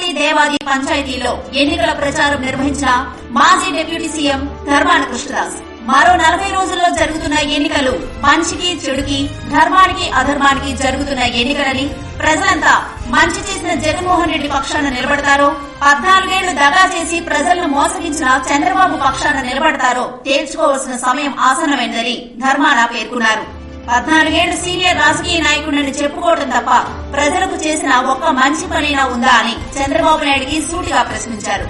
నర్సనపేట దేవాది పంచాయతీలో ఎన్నికల ప్రచారం నిర్వహించిన మాజీ డిప్యూటీ సీఎం ధర్మాన కృష్ణదాస్. మరో నలభై రోజుల్లో జరుగుతున్న ఎన్నికలు మంచికి చెడుకి ధర్మానికి అధర్మానికి జరుగుతున్న ఎన్నికలని ప్రజలంతా మంచి చేసిన జగన్మోహన్ రెడ్డి పక్షాన నిలబడతారో పద్నాలుగేళ్ళు దగా చేసి ప్రజలను మోసగించిన చంద్రబాబు పక్షాన నిలబడతారో తేల్చుకోవాల్సిన సమయం ఆసనమైందని ధర్మాన పేర్కొన్నారు. పద్నాలుగేళ్ళ సీనియర్ రాజకీయ నాయకుడిని చెప్పుకోవడం తప్ప ప్రజలకు చేసిన ఒక్క మంచి పనైనా ఉందా అని చంద్రబాబు నాయుడికి సూటిగా ప్రశ్నించారు.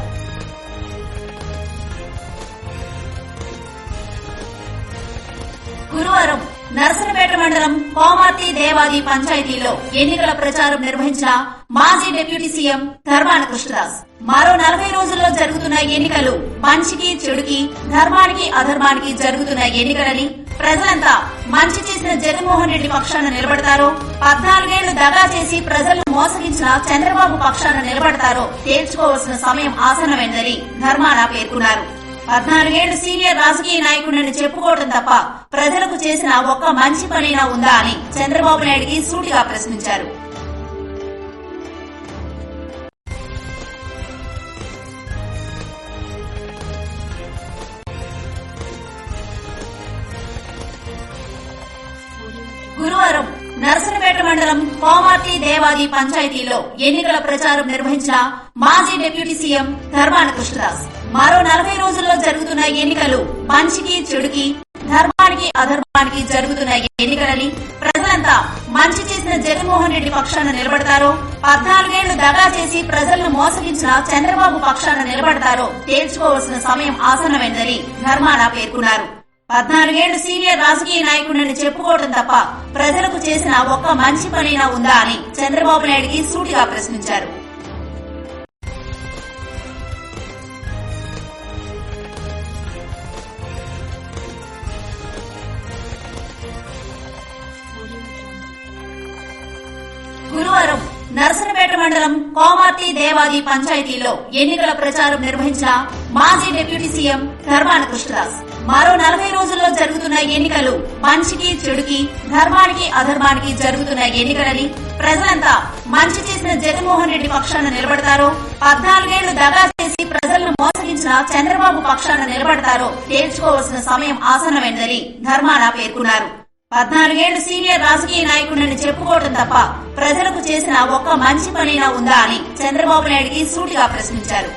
గురువారం నర్సనపేట మండలం కోమార్తి దేవాది పంచాయతీలో ఎన్నికల ప్రచారం నిర్వహించిన మాజీ డిప్యూటీ సీఎం ధర్మాన కృష్ణదాస్. మరో నలభై రోజుల్లో జరుగుతున్న ఎన్నికలు మంచికి చెడుకి ధర్మానికి అధర్మానికి జరుగుతున్న ఎన్నికలని ప్రజలంతా మంచి చేసిన జగన్మోహన్ రెడ్డి పక్షాన నిలబడతారో పద్నాలుగేళ్ళు దగా చేసి ప్రజలను మోసగించిన చంద్రబాబు పక్షాన నిలబడతారో తేల్చుకోవాల్సిన సమయం ఆసనమైందని ధర్మాన పేర్కొన్నారు. పద్నాలుగేళ్ళు సీనియర్ రాజకీయ నాయకుడిని చెప్పుకోవడం తప్ప ప్రజలకు చేసిన ఒక్క మంచి పనైనా ఉందా అని చంద్రబాబు నాయుడికి సూటిగా ప్రశ్నించారు. గురువారం నర్సనపేట మండలం కోమార్తి దేవాది పంచాయతీలో ఎన్నికల ప్రచారం నిర్వహించిన మాజీ డిప్యూటీ సీఎం ధర్మాన కృష్ణదాస్. మరో నలభై రోజుల్లో జరుగుతున్న ఎన్నికలు మంచికి చెడుకి ధర్మానికి అధర్మానికి జరుగుతున్న ఎన్నికలని ప్రజలంతా మంచి చేసిన జగన్మోహన్ రెడ్డి పక్షాన నిలబడతారో పద్నాలుగేళ్ళు దగా చేసి ప్రజలను మోసగించిన చంద్రబాబు పక్షాన నిలబడతారో తేల్చుకోవాల్సిన సమయం ఆసన్నమైందని ధర్మాన పేర్కొన్నారు. పద్నాలుగేళ్ళు సీనియర్ రాజకీయ నాయకుడిని చెప్పుకోవడం తప్ప ప్రజలకు చేసిన ఒక్క మంచి పనైనా ఉందా అని చంద్రబాబు నాయుడికి సూటిగా ప్రశ్నించారు. గురువారం నర్సనపేట మండలం కోమార్తి దేవాది పంచాయతీలో ఎన్నికల ప్రచారం నిర్వహించిన మాజీ డిప్యూటీ సీఎం ధర్మాన కృష్ణదాస్. మరో నలభై రోజుల్లో జరుగుతున్న ఎన్నికలు మంచికి చెడుకి ధర్మానికి అధర్మానికి జరుగుతున్న ఎన్నికలని ప్రజలంతా మంచి చేసిన జగన్మోహన్ రెడ్డి పక్షాన నిలబడతారో పద్నాలుగేళ్ళు దగా చేసి ప్రజలను మోసగించిన చంద్రబాబు పక్షాన నిలబడతారో తేల్చుకోవాల్సిన సమయం ఆసన్నమైనదని ధర్మాన పేర్కొన్నారు. పద్నాలుగేళ్ళు సీనియర్ రాజకీయ నాయకుడిని చెప్పుకోవడం తప్ప ప్రజలకు చేసిన ఒక్క మంచి పనైనా ఉందా అని చంద్రబాబు నాయుడికి సూటిగా ప్రశ్నించారు.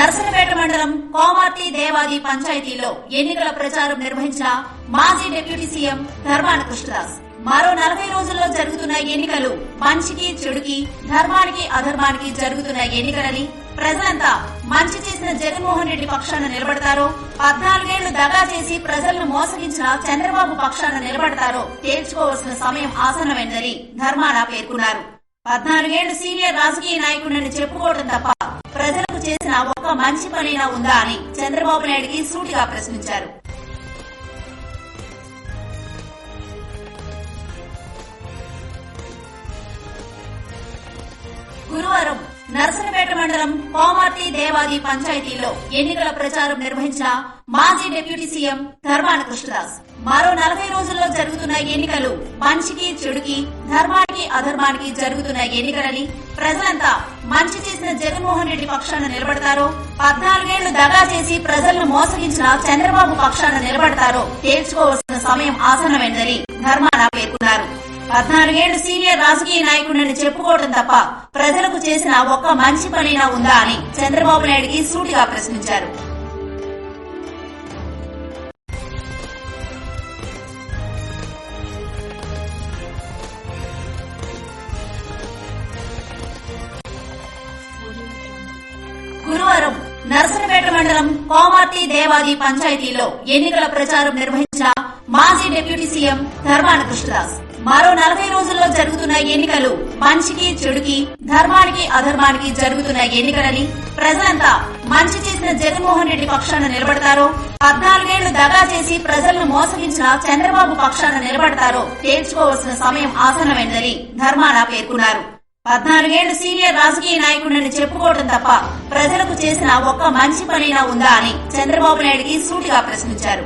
నర్సనపేట మండలం కోమార్తి దేవాది పంచాయతీలో ఎన్నికల ప్రచారం నిర్వహించిన మాజీ డిప్యూటీ సీఎం ధర్మాన కృష్ణదాస్. మరో నలభై రోజుల్లో జరుగుతున్న ఎన్నికలు మంచికి చెడుకి ధర్మానికి అధర్మానికి జరుగుతున్న ఎన్నికలని ప్రజలంతా మంచి చేసిన జగన్మోహన్ రెడ్డి పక్షాన నిలబడతారో పద్నాలుగేళ్ళు దగా చేసి ప్రజలను మోసగించిన చంద్రబాబు పక్షాన నిలబడతారో తేల్చుకోవాల్సిన సమయం ఆసనమైందని ధర్మాన పేర్కొన్నారు. పద్నాలుగేళ్ళు సీనియర్ రాజకీయ నాయకుడిని చెప్పుకోవడం తప్ప ప్రజలకు చేసిన ఒక్క మంచి పనైనా ఉందా అని చంద్రబాబు నాయుడికి సూటిగా ప్రశ్నించారు. నర్సనపేట మండలం కోమార్తి దేవాది పంచాయతీలో ఎన్నికల ప్రచారం నిర్వహించిన మాజీ డిప్యూటీ సీఎం ధర్మాన కృష్ణదాస్. మరో నలభై రోజుల్లో జరుగుతున్న ఎన్నికలు మంచికి చెడుకి ధర్మానికి అధర్మానికి జరుగుతున్న ఎన్నికలని ప్రజలంతా మంచి చేసిన జగన్మోహన్ రెడ్డి పక్షాన నిలబడతారో పద్నాలుగేళ్ళు దగా చేసి ప్రజలను మోసగించిన చంద్రబాబు పక్షాన నిలబడతారో తేల్చుకోవాల్సిన సమయం ఆసన్నమైందని ధర్మాన పేర్కొన్నారు. పద్నాలుగేళ్ళు సీనియర్ రాజకీయ నాయకుడిని చెప్పుకోవడం తప్ప ప్రజలకు చేసిన ఒక్క మంచి పనైనా ఉందా అని చంద్రబాబు నాయుడికి సూటిగా ప్రశ్నించారు. గురువారం నర్సనపేట మండలం కోమార్తి దేవాది పంచాయతీలో ఎన్నికల ప్రచారం నిర్వహించిన మాజీ డిప్యూటీ సీఎం ధర్మాన కృష్ణదాస్. మరో నలభై రోజుల్లో జరుగుతున్న ఎన్నికలు మంచికి చెడుకి ధర్మానికి అధర్మానికి జరుగుతున్న ఎన్నికలని ప్రజలంతా మంచి చేసిన జగన్మోహన్ రెడ్డి పక్షాన నిలబడతారో పద్నాలుగేళ్ళు దగా చేసి ప్రజలను మోసగించిన చంద్రబాబు పక్షాన నిలబడతారో తేల్చుకోవాల్సిన సమయం ఆసనమైందని ధర్మాన పేర్కొన్నారు. పద్నాలుగేళ్ళు సీనియర్ రాజకీయ నాయకుడిని చెప్పుకోవడం తప్ప ప్రజలకు చేసిన ఒక్క మంచి పనైనా ఉందా అని చంద్రబాబు నాయుడికి సూటిగా ప్రశ్నించారు.